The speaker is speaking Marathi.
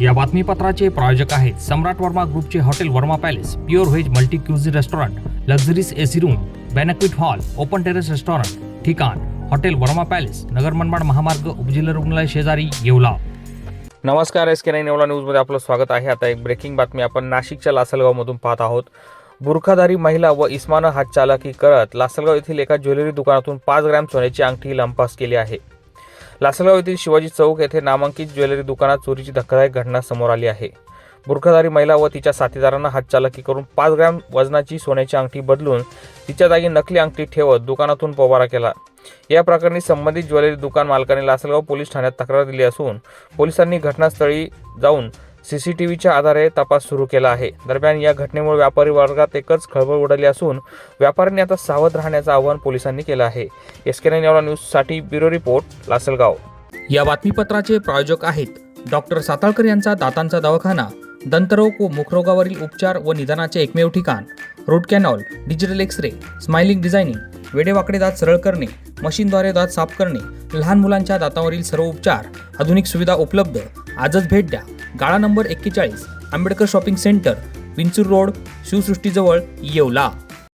या बातमीपत्राचे प्रायोजक आहेत सम्राट वर्मा ग्रुपचे hotel Verma palace pure veg multi cuisine restaurant luxurious AC room banquet hall open terrace restaurant ठिकाण हॉटेल वर्मा पॅलेस नगर मनमाड महामार्ग उपजिल्हा रुग्णालय शेजारी येवला. नमस्कार एस के नाईन येवला न्यूजमध्ये आपलं स्वागत आहे. आता एक ब्रेकिंग बातमी आपण नाशिकच्या लासलगावमधून पाहत आहोत. बुरखाधारी महिला व इस्मानं हातचालाकी करत लासलगाव येथील एका ज्वेलरी दुकानातून पाच ग्रॅम सोन्याची अंगठी लंपास केली आहे. लासलगाव येथील शिवाजी चौक येथे नामांकित ज्वेलरी दुकानात चोरीची धक्कादायक घटना समोर आली आहे. बुरखाधारी महिला व तिच्या साथीदारांना हातचालकी करून पाच ग्रॅम वजनाची सोन्याची अंगठी बदलून तिच्या जागी नकली अंगठी ठेवत दुकानातून पोबारा केला. या प्रकरणी संबंधित ज्वेलरी दुकान मालकाने लासलगाव पोलीस ठाण्यात तक्रार दिली असून पोलिसांनी घटनास्थळी जाऊन सीसीटीव्हीच्या आधारे तपास सुरू केला आहे. दरम्यान या घटनेमुळे व्यापारी वर्गात एकच खळबळ उडाली असून व्यापाऱ्यांनी आता सावध राहण्याचं आवाहन पोलिसांनी केलं आहे. एस के न्यूजसाठी ब्युरो रिपोर्ट लासलगाव. या बातमीपत्राचे प्रायोजक आहेत डॉक्टर साताळकर यांचा दातांचा दवाखाना दंतरोग व मुखरोगावरील उपचार व निदानाचे एकमेव ठिकाण root canal digital x ray smiling designing वेडेवाकडे दात सरळ करणे मशीनद्वारे दात साफ करणे लहान मुलांच्या दातावरील सर्व उपचार आधुनिक सुविधा उपलब्ध आजच भेट द्या. गाळा नंबर एक्केचाळीस Ambedkar shopping centre Vinchur road शिवसृष्टीजवळ Yeola.